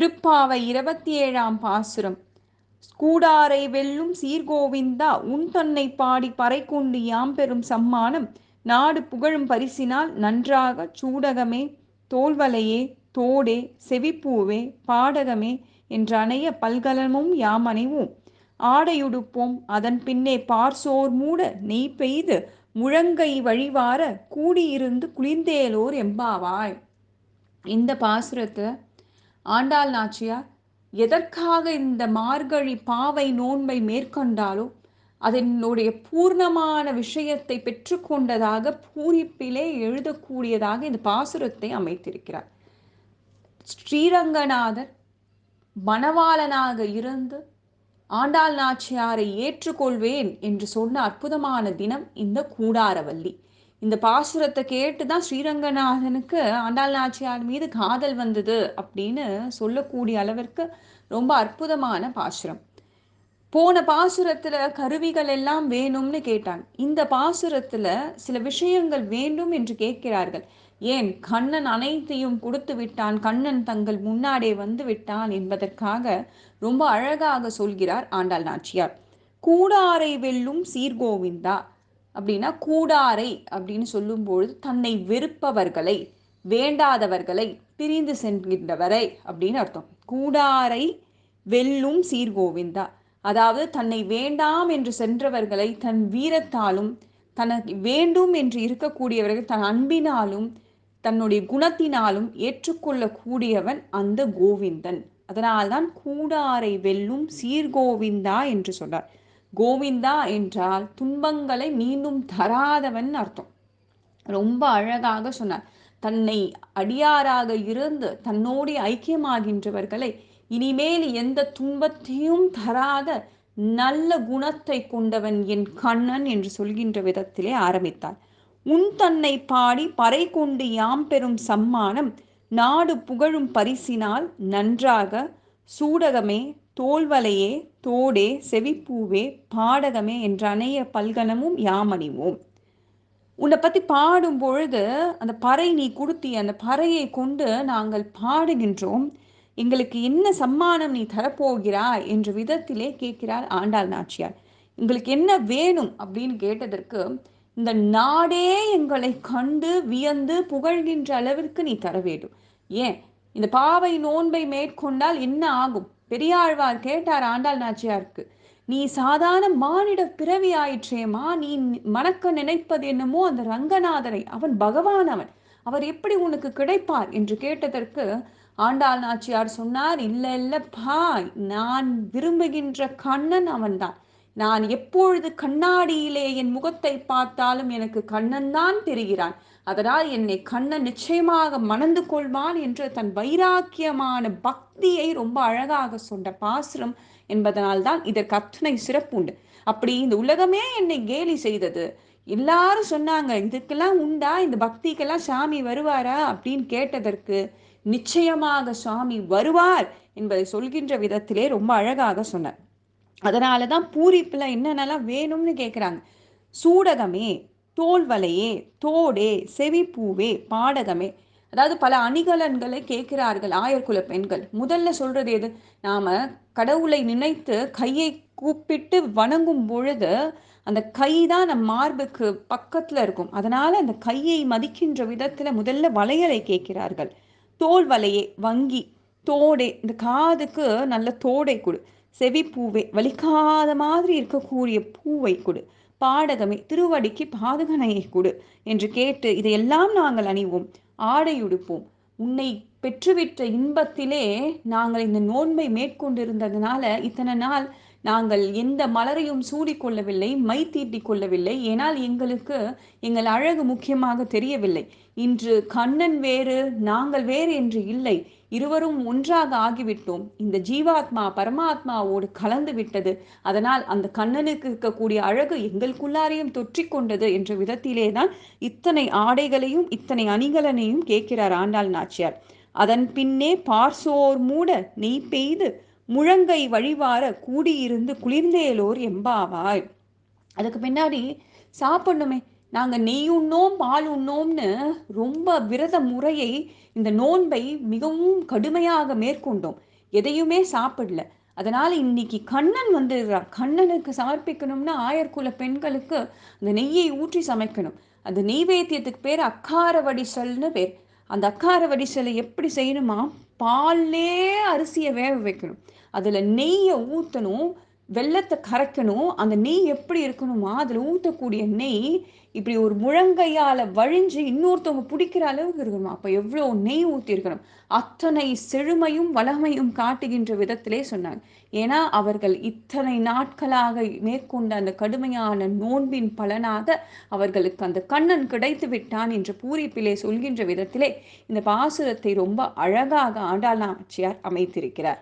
திருப்பாவை இருபத்தி ஏழாம் பாசுரம். கூடாரை வெல்லும் சீர்கோவிந்தா உன் தன்னை பாடி பறை கொண்டு யாம் பெறும் சம்மானம் நாடு புகழும் பரிசினால் நன்றாக சூடகமே தோல்வலையே தோடே செவிப்பூவே பாடகமே என்றனைய பல்கலமும் யாம் அணைவோம் ஆடையுடுப்போம் அதன் பின்னே பார்சோர் மூட நெய் பெய்து முழங்கை வழிவார கூடியிருந்து குளிர்ந்தேலோர் எம்பாவாய். இந்த பாசுரத்தை ஆண்டாள் நாச்சியார் எதற்காக இந்த மார்கழி பாவை நோன்பை மேற்கொண்டாலோ அதனுடைய பூர்ணமான விஷயத்தை பெற்றுக்கொண்டதாக பூரிப்பிலே எழுதக்கூடியதாக இந்த பாசுரத்தை அமைத்திருக்கிறார். ஸ்ரீரங்கநாதர் மணவாளனாக இருந்து ஆண்டாள் நாச்சியாரை ஏற்றுக்கொள்வேன் என்று சொன்ன அற்புதமான தினம் இந்த கூடாரவல்லி. இந்த பாசுரத்தை கேட்டு தான் ஸ்ரீரங்கநாதனுக்கு ஆண்டாள் நாச்சியார் மீது காதல் வந்தது அப்படின்னு சொல்லக்கூடிய அளவிற்கு ரொம்ப அற்புதமான பாசுரம். போன பாசுரத்துல கருவிகள் எல்லாம் வேணும்னு கேட்டான் இந்த பாசுரத்துல சில விஷயங்கள் வேண்டும் என்று கேட்கிறார்கள். ஏன்? கண்ணன் அனைத்தையும் கொடுத்து விட்டான். கண்ணன் தங்கள் முன்னாடே வந்து விட்டான் என்பதற்காக ரொம்ப அழகாக சொல்கிறார் ஆண்டாள் நாச்சியார். கூடாரை வெல்லும் சீர்கோவிந்தா. அப்படின்னா கூடாரை அப்படின்னு சொல்லும்பொழுது தன்னை வெறுப்பவர்களை வேண்டாதவர்களை பிரிந்து சென்கின்றவரை அப்படின்னு அர்த்தம். கூடாரை வெல்லும் சீர்கோவிந்தா அதாவது தன்னை வேண்டாம் என்று சென்றவர்களை தன் வீரத்தாலும் தனக்கு வேண்டும் என்று இருக்கக்கூடியவர்கள் தன் அன்பினாலும் தன்னுடைய குணத்தினாலும் ஏற்றுக்கொள்ளக்கூடியவன் அந்த கோவிந்தன். அதனால்தான் கூடாரை வெல்லும் சீர்கோவிந்தா என்று சொன்னார். கோவிந்தா என்றால் துன்பங்களை மீண்டும் தராதவன் அர்த்தம். ரொம்ப அழகாக சொன்னார். தன்னை அடியாராக இருந்து தன்னோடு ஐக்கியமாகின்றவர்களை இனிமேல் எந்த துன்பத்தையும் தராத நல்ல குணத்தை கொண்டவன் என் கண்ணன் என்று சொல்கின்ற விதத்திலே ஆரம்பித்தார். உன் தன்னை பாடி பறை கொண்டு யாம் பெறும் சம்மானம் நாடு புகழும் பரிசினால் நன்றாக சூடகமே தோல்வலையே தோடே செவிப்பூவே பாடகமே என்ற அணைய பல்கனமும் யாமணிவோம். உன்னை பற்றி பாடும் பொழுது அந்த பறை நீ கொடுத்தி அந்த பறையை கொண்டு நாங்கள் பாடுகின்றோம். எங்களுக்கு என்ன சம்மானம் நீ தரப்போகிறாய் என்ற விதத்திலே கேட்கிறார் ஆண்டாள் நாச்சியார். எங்களுக்கு என்ன வேணும்? அப்படின்னு கேட்டதற்கு இந்த நாடே எங்களை கண்டு வியந்து புகழ்கின்ற அளவிற்கு நீ தர வேண்டும் ஏன்? இந்த பாவை நோன்பை மேற்கொண்டால் என்ன ஆகும்? பெரியாழ்வார் கேட்டார் ஆண்டாள் நாச்சியாருக்கு நீ சாதாரண மானிட பிறவி ஆயிற்றேமா நீ மணக்க நினைப்பது என்னமோ அந்த ரங்கநாதரை. அவன் பகவான் அவன் அவர் எப்படி உனக்கு கிடைப்பார்? என்று கேட்டதற்கு ஆண்டாள் நாச்சியார் சொன்னார் இல்லை இல்லப்பா நான் விரும்புகின்ற கண்ணன் அவன்தான். நான் எப்பொழுது கண்ணாடியிலே என் முகத்தை பார்த்தாலும் எனக்கு கண்ணன் தான் தெரிகிறான். அதனால் என்னை கண்ணன் நிச்சயமாக மணந்து கொள்வான் என்று தன் வைராக்கியமான பக்தியை ரொம்ப அழகாக சொன்ன பாசுரம் என்பதனால் தான் இதற்கு அத்தனை சிறப்பு உண்டு. அப்படி இந்த உலகமே என்னை கேலி செய்தது. எல்லாரும் சொன்னாங்க இதுக்கெல்லாம் உண்டா? இந்த பக்திக்கெல்லாம் சாமி வருவாரா? அப்படின்னு கேட்டதற்கு நிச்சயமாக சுவாமி வருவார் என்பதை சொல்கின்ற விதத்திலே ரொம்ப அழகாக சொன்னார். அதனால தான் பூரிப்பில் என்னென்னலாம் வேணும்னு கேட்குறாங்க சூடகமே தோல்வலையே தோடே செவிப்பூவே பாடகமே. அதாவது பல அணிகலன்களை கேட்கிறார்கள் ஆயர்குல பெண்கள். முதல்ல சொல்றது எது? நாம கடவுளை நினைத்து கையை கூப்பிட்டு வணங்கும் பொழுது அந்த கை தான் நம் மார்புக்கு பக்கத்துல இருக்கும். அதனால அந்த கையை மதிக்கின்ற விதத்துல முதல்ல வளையலை கேட்கிறார்கள். தோல் வலையே வங்கி தோடே இந்த காதுக்கு நல்ல தோடை கொடு. செவிப்பூவே வலிக்காத மாதிரி இருக்கக்கூடிய பூவை கொடு. பாடகமே திருவடிக்கு பாதகனையை கொடு என்று கேட்டு இதையெல்லாம் நாங்கள் அணிவோம். ஆடை உடுப்போம். உன்னை பெற்றுவிட்ட இன்பத்திலே நாங்கள் இந்த நோன்பை மேற்கொண்டிருந்ததுனால இத்தனை நாள் நாங்கள் எந்த மலரையும் சூடிக்கொள்ளவில்லை மை தீட்டிக் கொள்ளவில்லை. ஏனால் எங்களுக்கு எங்கள் அழகு முக்கியமாக தெரியவில்லை. இன்று கண்ணன் வேறு நாங்கள் வேறு என்று இல்லை. இருவரும் ஒன்றாக ஆகிவிட்டோம். இந்த ஜீவாத்மா பரமாத்மாவோடு கலந்து விட்டது. அதனால் அந்த கண்ணனுக்கு இருக்கக்கூடிய அழகு எங்களுக்குள்ளாரையும் தொற்றிக்கொண்டது என்ற விதத்திலே தான் இத்தனை ஆடைகளையும் இத்தனை அணிகலனையும் கேட்கிறார் ஆண்டாள் நாச்சியார். அதன் பின்னே பார்சோர் மூட நெய் பெய்து முழங்கை வழிவார கூடியிருந்து குளிர்ந்தேலோர் எம்பாவாய். அதுக்கு பின்னாடி சாப்பிடணுமே. நாங்கள் நெய் உண்ணோம் பால் உண்ணோம்னு ரொம்ப விரத முறையை இந்த நோன்பை மிகவும் கடுமையாக மேற்கொண்டோம். எதையுமே சாப்பிடல. அதனால இன்னைக்கு கண்ணன் வந்துடுறான். கண்ணனுக்கு சமர்ப்பிக்கணும்னா ஆயர்குல பெண்களுக்கு அந்த நெய்யை ஊற்றி சமைக்கணும். அந்த நெய்வேத்தியத்துக்கு பேர் அக்கார வடிசல்னு பேர். அந்த அக்கார வடிசலை எப்படி செய்யணுமா? பால்லே அரிசியை வேக வைக்கணும். அதில் நெய்யை ஊற்றணும் வெள்ளத்தை கரைக்கணும் அந்த நெய் எப்படி இருக்கணுமா அதில் ஊற்றக்கூடிய நெய் இப்படி ஒரு முழங்கையால் வழிஞ்சு இன்னொருத்தவங்க பிடிக்கிற அளவுக்கு இருக்கணுமா. அப்போ எவ்வளோ நெய் ஊற்றிருக்கணும் அத்தனை செழுமையும் வளமையும் காட்டுகின்ற விதத்திலே சொன்னாங்க. ஏன்னா அவர்கள் இத்தனை நாட்களாக மேற்கொண்ட அந்த கடுமையான நோன்பின் பலனாக அவர்களுக்கு அந்த கண்ணன் கிடைத்து விட்டான் என்ற பூரிப்பிலே சொல்கின்ற விதத்திலே இந்த பாசுரத்தை ரொம்ப அழகாக ஆண்டாள் நாச்சியார் அமைத்திருக்கிறார்.